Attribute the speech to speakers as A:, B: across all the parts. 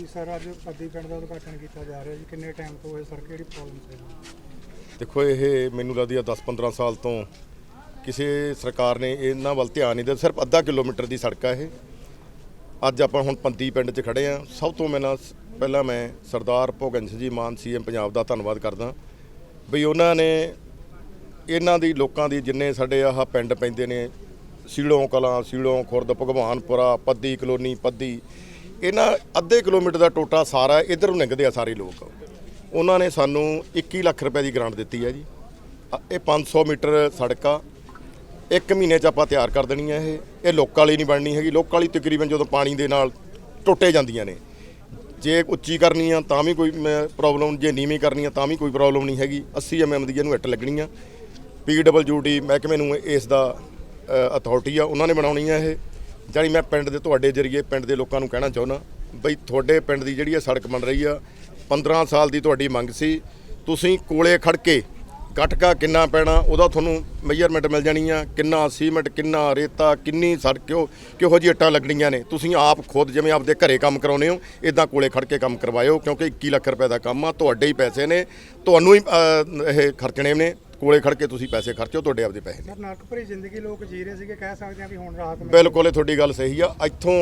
A: ਜੀ ਸਰ ਅੱਜ ਪੱਦੀ ਪਿੰਡ ਦਾ ਉਦਘਾਟਨ ਕੀਤਾ ਜਾ ਰਿਹਾ ਜੀ? ਕਿੰਨੇ ਟਾਈਮ ਤੋਂ ਇਹ ਸੜਕ ਜਿਹੜੀ ਪ੍ਰੋਬਲਮ ਸੀ?
B: ਦੇਖੋ, ਇਹ ਮੈਨੂੰ ਲੱਗਦੀ ਆ 10-15 ਸਾਲ ਤੋਂ ਕਿਸੇ ਸਰਕਾਰ ਨੇ ਇਹਨਾਂ ਵੱਲ ਧਿਆਨ ਨਹੀਂ ਦਿੱਤਾ। ਸਿਰਫ ਅੱਧਾ ਕਿਲੋਮੀਟਰ ਦੀ ਸੜਕ ਆ ਇਹ। ਅੱਜ ਆਪਾਂ ਹੁਣ ਪੰਦੀ ਪਿੰਡ 'ਚ ਖੜੇ ਆ। ਸਭ ਤੋਂ ਮੈਨਾਂ ਪਹਿਲਾਂ ਮੈਂ ਸਰਦਾਰ ਭਗਵੰਤ ਸਿੰਘ ਜੀ, ਮਾਨ ਸੀਐਮ ਪੰਜਾਬ ਦਾ ਧੰਨਵਾਦ ਕਰਦਾ। ਵੀ ਉਹਨਾਂ ਨੇ ਇਹਨਾਂ ਦੀ, ਲੋਕਾਂ ਦੀ ਜਿੰਨੇ ਸਾਡੇ ਆਹ ਪਿੰਡ ਪੈਂਦੇ ਨੇ ਸੀਲੋਂ ਕਲਾਂ ਸੀਲੋਂ ਖੁਰਦ, ਭਗਵਾਨਪੁਰਾ, ਪੱਦੀ ਕਲੋਨੀ, ਪੱਦੀ। ਇਹਨਾਂ ਅੱਧੇ ਕਿਲੋਮੀਟਰ ਦਾ ਟੋਟਾ ਸਾਰਾ ਇਧਰ ਨੂੰ ਲੰਘਦੇ ਆ ਸਾਰੇ ਲੋਕ। ਉਹਨਾਂ ਨੇ ਸਾਨੂੰ 21 ਲੱਖ ਰੁਪਏ ਦੀ ਗ੍ਰਾਂਟ ਦਿੱਤੀ ਹੈ ਜੀ। ਅ- ਇਹ 500 ਮੀਟਰ ਸੜਕ ਆ। ਇੱਕ ਮਹੀਨੇ ਚ ਆਪਾਂ ਤਿਆਰ ਕਰ ਦੇਣੀ ਹੈ ਇਹ। ਇਹ ਲੋਕਾਂ ਲਈ ਨਹੀਂ ਬਣਨੀ ਹੈਗੀ। ਲੋਕਾਂ ਵਾਲੀ ਤਕਰੀਬਨ ਜਦੋਂ ਪਾਣੀ ਦੇ ਨਾਲ ਟੁੱਟੇ ਜਾਂਦੀਆਂ ਨੇ। ਜੇ ਉੱਚੀ ਕਰਨੀ ਆ ਤਾਂ ਵੀ ਕੋਈ ਪ੍ਰੋਬਲਮ ਜੇ ਨੀਵੀਂ ਕਰਨੀ ਆ ਤਾਂ ਵੀ ਕੋਈ ਪ੍ਰੋਬਲਮ ਨਹੀਂ ਹੈਗੀ। 80 ਐਮਐਮ ਦੀ ਇਹਨੂੰ ਇੱਟ ਲੱਗਣੀ ਆ। ਪੀਡਬਲਯੂਡੀ ਮਹਿਕਮੇ ਨੂੰ ਇਸ ਦਾ ਅਥਾਰਟੀ ਆ। ਉਹਨਾਂ ਨੇ ਬਣਾਉਣੀ ਆ ਇਹ। ਜਾਨੀ ਮੈਂ ਪਿੰਡ ਦੇ ਤੁਹਾਡੇ ਜਰੀਏ ਪਿੰਡ ਦੇ ਲੋਕਾਂ ਨੂੰ ਕਹਿਣਾ ਚਾਹੁੰਦਾ, ਬਈ ਤੁਹਾਡੇ ਪਿੰਡ ਦੀ ਜਿਹੜੀ ਇਹ ਸੜਕ ਬਣ ਰਹੀ ਆ 15 ਸਾਲ ਦੀ ਤੁਹਾਡੀ ਮੰਗ ਸੀ, ਤੁਸੀਂ ਕੋਲੇ ਖੜ ਕੇ ਗਟਕਾ ਕਿੰਨਾ ਪੈਣਾ, ਉਹਦਾ ਤੁਹਾਨੂੰ ਮੈਜ਼ਰਮੈਂਟ ਮਿਲ ਜਾਣੀ ਆ, ਕਿੰਨਾ ਸੀਮੈਂਟ ਕਿੰਨਾ ਰੇਤਾ, ਕਿੰਨੀ ਸੜਕ ਕਿਹੋ ਜਿਹੀ ਇੱਟਾਂ ਲੱਗਣੀਆਂ ਨੇ, ਤੁਸੀਂ ਆਪ ਖੁਦ ਜਿਵੇਂ ਆਪਦੇ ਘਰੇ ਕੰਮ ਕਰਾਉਨੇ ਹੋ ਇਦਾਂ ਕੋਲੇ ਖੜ ਕੇ ਕੰਮ ਕਰਵਾਇਓ, ਕਿਉਂਕਿ 21 ਲੱਖ ਰੁਪਏ ਦਾ ਕੰਮ ਆ, ਤੁਹਾਡੇ ਹੀ ਪੈਸੇ ਨੇ, ਤੁਹਾਨੂੰ ਹੀ ਇਹ ਖਰਚਣੇ ਨੇ। ਕੋਲੇ ਖੜ ਕੇ ਤੁਸੀਂ ਪੈਸੇ ਖਰਚੋ ਤੁਹਾਡੇ ਆਪਦੇ ਪੈਸੇ ਨੇ
A: ਸਰ ਨਰਕ ਭਰੀ ਜ਼ਿੰਦਗੀ ਲੋਕ ਜੀ ਰਹੇ ਸੀਗੇ ਕਹਿ ਸਕਦੇ ਆ ਵੀ ਹੁਣ ਰਾਤ ਮਿਲ
B: ਬਿਲਕੁਲ ਇਹ ਤੁਹਾਡੀ ਗੱਲ ਸਹੀ ਆ। ਇੱਥੋਂ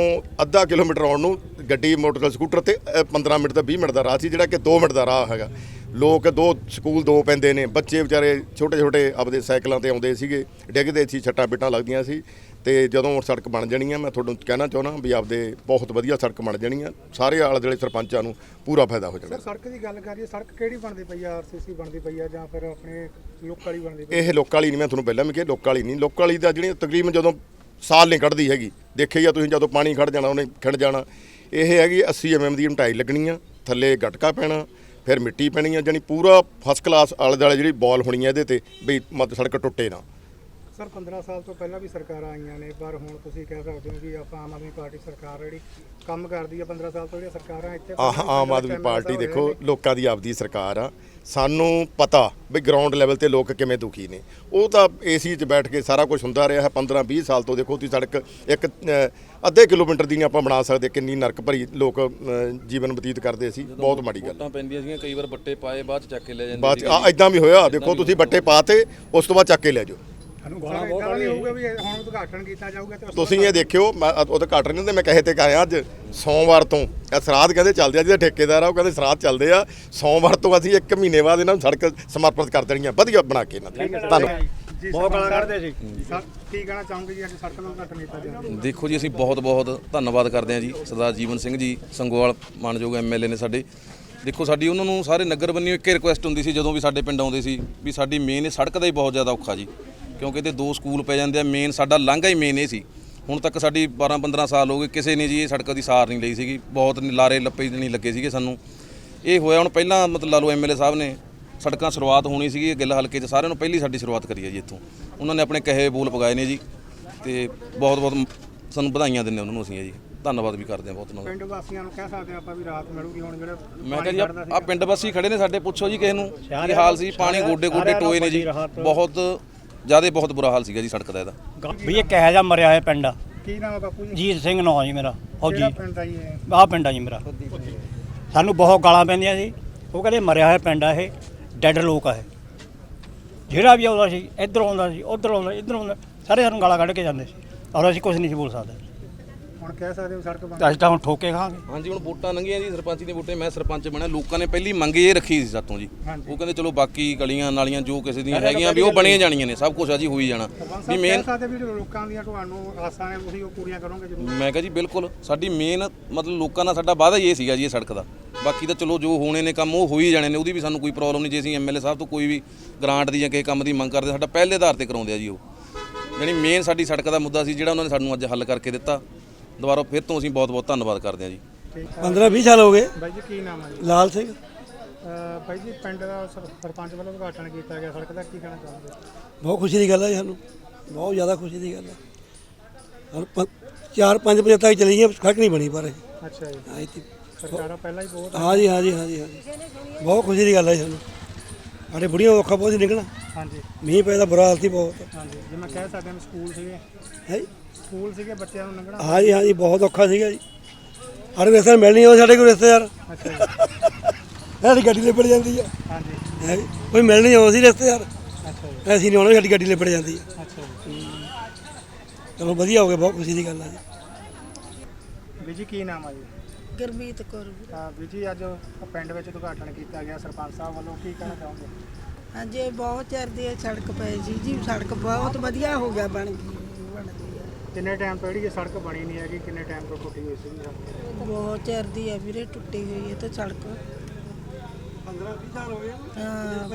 B: ਅੱਧਾ ਕਿਲੋਮੀਟਰ ਆਉਣ ਨੂੰ ਗੱਡੀ ਮੋਟਰਸਾਈਕਲ ਸਕੂਟਰ ਤੇ ਅ, 15 ਮਿੰਟ ਦਾ 20 ਮਿੰਟ ਦਾ ਰਾਹ ਸੀ ਜਿਹੜਾ ਕਿ 2 ਮਿੰਟ ਦਾ ਰਾਹ ਹੈਗਾ। ਲੋਕ ਦੋ ਸਕੂਲ ਦੋ ਪੈਂਦੇ ਨੇ। ਬੱਚੇ ਵਿਚਾਰੇ ਛੋਟੇ ਛੋਟੇ ਆਪਦੇ ਸਾਈਕਲਾਂ ਤੇ ਆਉਂਦੇ ਸੀਗੇ ਡਿੱਗਦੇ ਸੀ ਛੱਟਾਂ ਬਿੱਟਾਂ ਲੱਗਦੀਆਂ ਸੀ। ਤੇ ਜਦੋਂ ਸੜਕ ਬਣ ਜਾਣੀ ਆ ਮੈਂ ਤੁਹਾਨੂੰ ਕਹਿਣਾ ਚਾਹੁੰਦਾ ਵੀ ਆਪਦੇ ਬਹੁਤ ਵਧੀਆ ਸੜਕ ਬਣ ਜਾਣੀ ਆ। ਸਾਰੇ ਆਲੇ ਦੁਆਲੇ ਸਰਪੰਚਾਂ ਨੂੰ ਪੂਰਾ ਫਾਇਦਾ ਹੋ ਜਾਣਾ।
A: ਸੜਕ ਦੀ ਗੱਲ ਕਰੀਏ ਸੜਕ ਕਿਹੜੀ ਬਣਦੀ ਪਈ ਆ? ਆਰਸੀਸੀ ਬਣਦੀ ਪਈ ਆ ਜਾਂ ਫਿਰ ਆਪਣੇ ਲੋਕ ਵਾਲੀ ਬਣਦੀ ਪਈ
B: ਇਹ ਲੋਕਾਂ ਵਾਲੀ ਨਹੀਂ ਮੈਂ ਤੁਹਾਨੂੰ ਪਹਿਲਾਂ ਵੀ ਕਿਹਾ ਲੋਕਾਂ ਵਾਲੀ ਨਹੀਂ ਲੋਕਾਂ ਵਾਲੀ ਦਾ ਜਿਹੜੀ ਤਕਰੀਬਨ ਜਦੋਂ ਸਾਲ ਨਹੀਂ ਕੱਢਦੀ ਹੈਗੀ ਦੇਖਿਆ ਜਾਂ ਤੁਸੀਂ ਜਦੋਂ ਪਾਣੀ ਖੜ ਜਾਣਾ ਉਹਨੇ ਖੜ ਜਾਣਾ। ਇਹ ਹੈਗੀ 80 ਐਮਐਮ ਦੀ ਮਟਾਈ ਲੱਗਣੀ ਆ ਥੱਲੇ ਗਟਕਾ ਪੈਣਾ ਫਿਰ ਮਿੱਟੀ ਪੈਣੀ ਆ ਜਾਨੀ ਪੂਰਾ ਫਸਟ ਕਲਾਸ ਆਲੇ ਦੁਆਲੇ ਜਿਹੜੀ ਬਾਲ ਹੋਣੀ ਆ ਇਹਦੇ ਤੇ ਵੀ ਮਤ ਸੜਕ ਟੁੱਟੇ ਨਾ।
A: ਸਰ 15 ਸਾਲ ਤੋਂ ਪਹਿਲਾਂ ਵੀ ਸਰਕਾਰਾਂ ਆਈਆਂ ਨੇ ਪਰ ਹੁਣ ਤੁਸੀਂ ਕਹਿ ਸਕਦੇ ਹੋ ਕਿ ਆਪਾਂ ਆਮ ਆਦਮੀ ਪਾਰਟੀ ਸਰਕਾਰ ਜਿਹੜੀ ਕੰਮ ਕਰਦੀ ਆ 15 ਸਾਲ ਤੋਂ ਜਿਹੜੀਆਂ ਸਰਕਾਰਾਂ ਇੱਥੇ
B: ਆਹ ਆਮ ਆਦਮੀ ਪਾਰਟੀ ਦੇਖੋ ਲੋਕਾਂ ਦੀ ਆਪਦੀ ਸਰਕਾਰ ਆ। ਸਾਨੂੰ ਪਤਾ ਵੀ ਗਰਾਊਂਡ ਲੈਵਲ ਤੇ ਲੋਕ ਕਿਵੇਂ ਦੁਖੀ ਨੇ। ਉਹ ਤਾਂ ਏਸੀ 'ਚ ਬੈਠ ਕੇ ਸਾਰਾ ਕੁਝ ਹੁੰਦਾ ਰਿਹਾ ਹੈ 15 20 ਸਾਲ ਤੋਂ ਦੇਖੋ ਤੁਸੀਂ ਸੜਕ ਇੱਕ ਅੱਧੇ ਕਿਲੋਮੀਟਰ ਦੀ ਨਹੀਂ ਆਪਾਂ ਬਣਾ ਸਕਦੇ ਕਿੰਨੀ ਨਰਕ ਭਰੀ ਲੋਕ ਜੀਵਨ ਬਤੀਤ ਕਰਦੇ ਸੀ। ਬਹੁਤ ਮਾੜੀ ਗੱਲ।
C: ਵੋਟਾਂ ਪੈਂਦੀਆਂ ਸੀਗੀਆਂ ਕਈ ਵਾਰ ਬੱਟੇ ਪਾਏ ਬਾਅਦ ਚੱਕ ਕੇ ਲੈ ਜਾਂਦੇ
B: ਬਾਅਦ 'ਚ
C: ਸੀਗੇ।
B: ਆ ਇਦਾਂ ਵੀ ਹੋਇਆ ਦੇਖੋ ਤੁਸੀਂ ਬੱਟੇ ਪਾਤੇ ਉਸ ਤੋਂ ਬਾਅਦ ਚੱਕ ਕੇ ਲੈ ਜਾਓ।
A: ਸਾਨੂੰ ਗਾਲਾਂ ਬਹੁਤ ਨਹੀਂ ਹੋਊਗਾ ਵੀ ਇਹ ਹੁਣ ਉਦਘਾਟਨ ਕੀਤਾ ਜਾਊਗਾ ਤੇ ਉਸ ਤੋਂ
B: ਤੁਸੀਂ ਇਹ ਦੇਖਿਓ ਮੈਂ ਅ- ਉਹਦੇ ਘੱਟ ਨਹੀਂ ਹੁੰਦੇ ਮੈਂ ਕਹੇ ਤੇ ਆਇਆ ਅੱਜ ਸੋਮਵਾਰ ਤੋਂ। ਇਹ ਸਰਾਧ ਕਹਿੰਦੇ ਚੱਲਦੇ ਆ ਜਿਹਦੇ ਠੇਕੇਦਾਰ ਆ ਉਹ ਕਹਿੰਦੇ ਸਰਾਧ ਚੱਲਦੇ ਆ। ਸੋਮਵਾਰ ਤੋਂ ਅਸੀਂ ਇੱਕ ਮਹੀਨੇ ਬਾਅਦ ਇਹਨਾਂ ਨੂੰ ਸੜਕ ਸਮਰਪਿਤ ਕਰ ਦੇਣੀ ਆ ਵਧੀਆ ਬਣਾ ਕੇ ਇਹਨਾਂ ਦੀ। ਧੰਨਵਾਦ।
A: ਜੀ ਬਹੁਤ ਗਾਲਾਂ ਕੱਢਦੇ ਸੀ ਸਰ ਕੀ ਕਹਿਣਾ ਚਾਹੋਗੇ ਜੀ ਅੱਜ ਸੜਕ ਦਾ ਉਦਘਾਟਨ ਕੀਤਾ ਜਾ ਰਿਹਾ
C: ਦੇਖੋ ਜੀ ਅਸੀਂ ਬਹੁਤ ਬਹੁਤ ਧੰਨਵਾਦ ਕਰਦੇ ਹਾਂ ਜੀ ਸਰਦਾਰ ਜੀਵਨ ਸਿੰਘ ਜੀ ਸੰਗੋਵਾਲ ਮਾਨਯੋਗ ਐਮਐਲਏ ਨੇ ਸਾਡੇ। ਦੇਖੋ ਸਾਡੀ ਉਹਨਾਂ ਨੂੰ ਸਾਰੇ ਨਗਰ ਬੰਨਿਓ ਇੱਕੇ ਰਿਕੁਐਸਟ ਹੁੰਦੀ ਸੀ ਜਦੋਂ ਵੀ ਸਾਡੇ ਪਿੰਡ ਆਉਂਦੇ ਸੀ ਵੀ ਸਾਡੀ ਮੇਨ ਸੜਕ ਦਾ ਹੀ ਬਹੁਤ ਜ਼ਿਆਦਾ ਔਖਾ ਜੀ। ਕਿਉਂਕਿ ਇਹਦੇ ਦੋ ਸਕੂਲ ਪੈ ਜਾਂਦੇ ਆ ਮੇਨ ਸਾਡਾ ਲਾਂਘਾ ਹੀ ਮੇਨ ਇਹ ਸੀ। ਹੁਣ ਤੱਕ ਸਾਡੀ 12 15 ਸਾਲ ਹੋ ਗਏ ਕਿਸੇ ਨੇ ਜੀ ਇਹ ਸੜਕ ਦੀ ਸਾਰ ਨਹੀਂ ਲਈ ਸੀਗੀ। ਬਹੁਤ ਲਾਰੇ ਲੱਪੇ ਨਹੀਂ ਲੱਗੇ ਸੀਗੇ ਸਾਨੂੰ। ਇਹ ਹੋਇਆ ਹੁਣ ਪਹਿਲਾਂ ਮਤਲਬ ਲਾ ਲਓ ਐਮਐਲਏ ਸਾਹਿਬ ਨੇ ਸੜਕਾਂ ਸ਼ੁਰੂਆਤ ਹੋਣੀ ਸੀਗੀ ਗਿੱਲ ਹਲਕੇ 'ਚ ਸਾਰਿਆਂ ਨੂੰ ਪਹਿਲੀ ਸਾਡੀ ਸ਼ੁਰੂਆਤ ਕਰੀ ਹੈ ਜੀ ਇੱਥੋਂ। ਉਹਨਾਂ ਨੇ ਆਪਣੇ ਕਹੇ ਬੋਲ ਪਗਾਏ ਨੇ ਜੀ ਤੇ ਬਹੁਤ ਬਹੁਤ ਸਾਨੂੰ ਵਧਾਈਆਂ ਦਿੰਦੇ ਉਹਨਾਂ ਨੂੰ ਅਸੀਂ ਜੀ। ਧੰਨਵਾਦ ਵੀ ਕਰਦੇ ਹਾਂ ਬਹੁਤ ਉਹਨਾਂ ਦਾ।
A: ਪਿੰਡ ਵਾਸੀਆਂ ਨੂੰ ਕਹਿ ਸਕਦੇ ਆ ਆਪਾਂ ਵੀ ਰਾਤ ਮਿਲੂਗੀ ਹੁਣ ਜਿਹੜਾ
C: ਮੈਂ ਕਿਹਾ ਜੀ ਆ ਪਿੰਡ ਵਾਸੀ ਖੜੇ ਨੇ ਸਾਡੇ ਪੁੱਛੋ ਜੀ ਕਿਸੇ ਨੂੰ। ਕੀ ਹਾਲ ਸੀ? ਪਾਣੀ ਗੋਡੇ ਗੋਡੇ ਟੋਏ ਨੇ ਜੀ। ਬਹੁਤ ਜ਼ਿਆਦਾ ਬਹੁਤ ਬੁਰਾ ਹਾਲ ਸੀਗਾ ਜੀ ਸੜਕ ਦਾ ਇਹਦਾ।
D: ਵੀ ਇਹ ਕਿਹੋ ਜਿਹਾ ਮਰਿਆ ਹੋਇਆ ਪਿੰਡ ਆ?
A: ਕੀ ਨਾਮ ਆ ਬਾਪੂ ਜੀ?
D: ਜੀਤ ਸਿੰਘ ਨਾਂ ਜੀ ਮੇਰਾ ਫੌਜੀ।
A: ਕਿਹੜਾ ਪਿੰਡ ਆ ਜੀ ਇਹ?
D: ਆਹ ਪਿੰਡ ਆ ਜੀ ਮੇਰਾ। ਸਾਨੂੰ ਬਹੁਤ ਗਾਲਾਂ ਪੈਂਦੀਆਂ ਸੀ ਉਹ ਕਹਿੰਦੇ ਮਰਿਆ ਹੋਇਆ ਪਿੰਡ ਆ ਇਹ ਡੈਡ ਲੋਕ ਆ ਇਹ। ਜਿਹੜਾ ਵੀ ਆਉਂਦਾ ਸੀ ਇੱਧਰ ਆਉਂਦਾ ਸੀ ਉੱਧਰ ਆਉਂਦਾ ਇੱਧਰ ਆਉਂਦਾ। ਸਾਰੇ ਸਾਨੂੰ ਗਾਲਾਂ ਕੱਢ ਕੇ ਜਾਂਦੇ ਸੀ। ਔਰ ਅਸੀਂ ਕੁਝ ਨਹੀਂ ਸੀ ਬੋਲ ਸਕਦੇ।
A: ਹੁਣ ਕਹਿ ਸਕਦੇ ਹੋ ਸੜਕ ਬਣ
D: ਅਸੀਂ ਤਾਂ ਹੁਣ ਠੋਕੇ ਖਾਵਾਂਗੇ
C: ਹਾਂਜੀ ਹੁਣ ਵੋਟਾਂ ਲੰਘੀਆਂ ਜੀ ਸਰਪੰਚੀ ਦੇ ਵੋਟੇ ਮੈਂ ਸਰਪੰਚ ਬਣਿਆ। ਲੋਕਾਂ ਨੇ ਪਹਿਲੀ ਮੰਗ ਇਹ ਰੱਖੀ ਸੀ ਸਾਤੋਂ ਜੀ। ਉਹ ਕਹਿੰਦੇ ਚਲੋ ਬਾਕੀ ਗਲੀਆਂ ਨਾਲੀਆਂ ਜੋ ਕਿਸੇ ਦੀਆਂ ਹੈਗੀਆਂ ਵੀ ਉਹ ਬਣੀਆਂ ਜਾਣੀਆਂ ਨੇ ਸਭ ਕੁਝ ਆ ਜੀ ਹੋਈ ਜਾਣਾ। ਵੀ ਮੇਨ
A: ਸਕਦੇ ਵੀ ਲੋਕਾਂ ਦੀਆਂ ਤੁਹਾਨੂੰ ਆਸਾਂ ਨੇ ਤੁਸੀਂ ਉਹ ਪੂਰੀਆਂ ਕਰੋਗੇ ਜ਼ਰੂਰ।
C: ਮੈਂ ਕਿਹਾ ਜੀ ਬਿਲਕੁਲ। ਸਾਡੀ ਮੇਨ ਮਤਲਬ ਲੋਕਾਂ ਨਾਲ ਸਾਡਾ ਵਾਅਦਾ ਇਹ ਸੀਗਾ ਜੀ ਇਹ ਸੜਕ ਦਾ। ਬਾਕੀ ਤਾਂ ਚਲੋ ਜੋ ਹੋਣੇ ਨੇ ਕੰਮ ਉਹ ਹੋ ਹੀ ਜਾਣੇ ਨੇ ਉਹਦੀ ਵੀ ਸਾਨੂੰ ਕੋਈ ਪ੍ਰੋਬਲਮ ਨਹੀਂ ਜੇ ਅਸੀਂ ਐਮਐਲਏ ਸਾਹਿਬ ਤੋਂ ਕੋਈ ਵੀ ਗ੍ਰਾਂਟ ਦੀ ਜਾਂ ਕਿਸੇ ਕੰਮ ਦੀ ਮੰਗ ਕਰਦੇ ਸਾਡਾ ਪਹਿਲੇ ਆਧਾਰ ਤੇ ਕਰਾਉਂਦੇ ਆ ਜੀ ਉਹ। ਯਾਨੀ ਮੇਨ ਸਾਡੀ ਸੜਕ ਦਾ ਮੁੱਦਾ ਸੀ ਜਿਹੜਾ ਉਹਨਾਂ ਨੇ ਸਾਨੂੰ ਅੱਜ ਹੱਲ ਕਰਕੇ ਦਿੱਤਾ। ਦੁਬਾਰਾ ਫਿਰ ਤੋਂ ਅਸੀਂ ਬਹੁਤ ਬਹੁਤ ਧੰਨਵਾਦ ਕਰਦੇ ਹਾਂ ਜੀ।
A: ਠੀਕ
E: 15 20 ਸਾਲ ਹੋ ਗਏ।
A: ਬਾਈ ਜੀ ਕੀ ਨਾਮ ਹੈ ਜੀ?
E: ਲਾਲ ਸਿੰਘ।
A: ਅਹ ਬਾਈ ਜੀ ਪਿੰਡ ਦਾ ਸਰ- ਸਰਪੰਚ ਵੱਲੋਂ ਉਦਘਾਟਨ ਕੀਤਾ ਗਿਆ ਸੜਕ ਦਾ ਕੀ ਕਹਿਣਾ ਚਾਹੋਗੇ?
E: ਬਹੁਤ ਖੁਸ਼ੀ ਦੀ ਗੱਲ ਹੈ ਸਾਨੂੰ। ਬਹੁਤ ਜ਼ਿਆਦਾ ਖੁਸ਼ੀ ਦੀ ਗੱਲ ਹੈ। ਹੁਣ ਪ- ਚਾਰ ਪੰਜ ਵਜੇ ਤੱਕ ਚਲੀ ਗਈਆਂ ਸੜਕ ਨਹੀਂ ਬਣੀ ਪਰ ਇਹ।
A: ਅੱਛਾ ਜੀ।
E: ਹਾਂ ਇੱਥੇ
A: ਸਰਕਾਰਾਂ ਪਹਿਲਾਂ ਹੀ ਬਹੁਤ
E: ਹਾਂ ਜੀ ਹਾਂ ਜੀ ਹਾਂ ਜੀ ਹਾਂ ਜੀ। ਬਹੁਤ ਖੁਸ਼ੀ ਦੀ ਗੱਲ ਹੈ ਸਾਨੂੰ। ਸਾਡੇ ਬੁੜੀਆਂ ਔਖਾ ਬਹੁਤ ਸੀ ਨਿਕਲਣਾ।
A: ਹਾਂਜੀ।
E: ਮੀਂਹ ਪੈ ਦਾ ਬੁਰਾ ਹਾਲ ਸੀ ਬਹੁਤ।
A: ਹਾਂਜੀ ਜਿਵੇਂ ਕਹਿ ਸਕਦੇ ਹਾਂ ਸਕੂਲ ਸੀਗੇ।
E: ਹੈ?
A: ਸਕੂਲ ਸੀਗੇ ਬੱਚਿਆਂ ਨੂੰ ਲੰਘਣਾ।
E: ਹਾਂ ਜੀ ਹਾਂ ਜੀ ਬਹੁਤ ਔਖਾ ਸੀਗਾ ਜੀ। ਸਾਡੇ ਰਿਸ਼ਤੇਦਾਰ ਮਿਲਣੀ ਆਉਂਦੇ ਸਾਡੇ ਕੋਲ ਰਿਸ਼ਤੇਦਾਰ
A: ਅੱਛਾ ਜੀ।
E: ਸਾਡੀ ਗੱਡੀ ਲਿਪੜ ਜਾਂਦੀ ਆ।
A: ਹਾਂਜੀ।
E: ਹੈ? ਕੋਈ ਮਿਲਣੀ ਆਉਂਦਾ ਸੀ ਰਿਸ਼ਤੇਦਾਰ
A: ਅੱਛਾ ਜੀ।
E: ਅਸੀਂ ਨਹੀਂ ਆਉਣਾ ਸਾਡੀ ਗੱਡੀ ਲਿਪੜ ਜਾਂਦੀ ਆ।
A: ਅੱਛਾ ਜੀ।
E: ਚਲੋ ਵਧੀਆ ਹੋ ਗਿਆ ਬਹੁਤ ਖੁਸ਼ੀ ਦੀ ਗੱਲ ਆ ਜੀ।
A: ਜੀ ਕੀ ਨਾਮ ਆ ਜੀ?
F: ਗੁਰਮੀਤ ਕੌਰ
A: ਤਾਂ ਵੀਰ ਜੀ ਅੱਜ ਪਿੰਡ ਵਿੱਚ ਉਦਘਾਟਨ ਕੀਤਾ ਗਿਆ ਸਰਪੰਚ ਸਾਹਿਬ ਵੱਲੋਂ ਕੀ ਕਹਿਣਾ ਚਾਹੋਗੇ?
F: ਹਾਂਜੀ ਇਹ ਬਹੁਤ ਚਿਰ ਦੀ ਇਹ ਸੜਕ ਪਈ ਜੀ ਜੀ ਸੜਕ ਬਹੁਤ ਵਧੀਆ ਹੋ ਗਿਆ ਬਣ ਗਈ
A: ਕਿੰਨੇ ਟਾਈਮ ਤੋਂ ਜਿਹੜੀ ਇਹ ਸੜਕ ਬਣੀ ਨਹੀਂ ਹੈਗੀ ਕਿੰਨੇ ਟਾਈਮ ਤੋਂ ਟੁੱਟੀ ਹੋਈ ਸੀ?
F: ਬਹੁਤ ਚਿਰ ਦੀ ਆ ਵੀਰੇ ਟੁੱਟੀ ਹੋਈ ਹੈ ਤੇ ਸੜਕ।
E: 15 20 ਸਾਲ ਹੋ ਗਏ।
F: ਹਾਂ।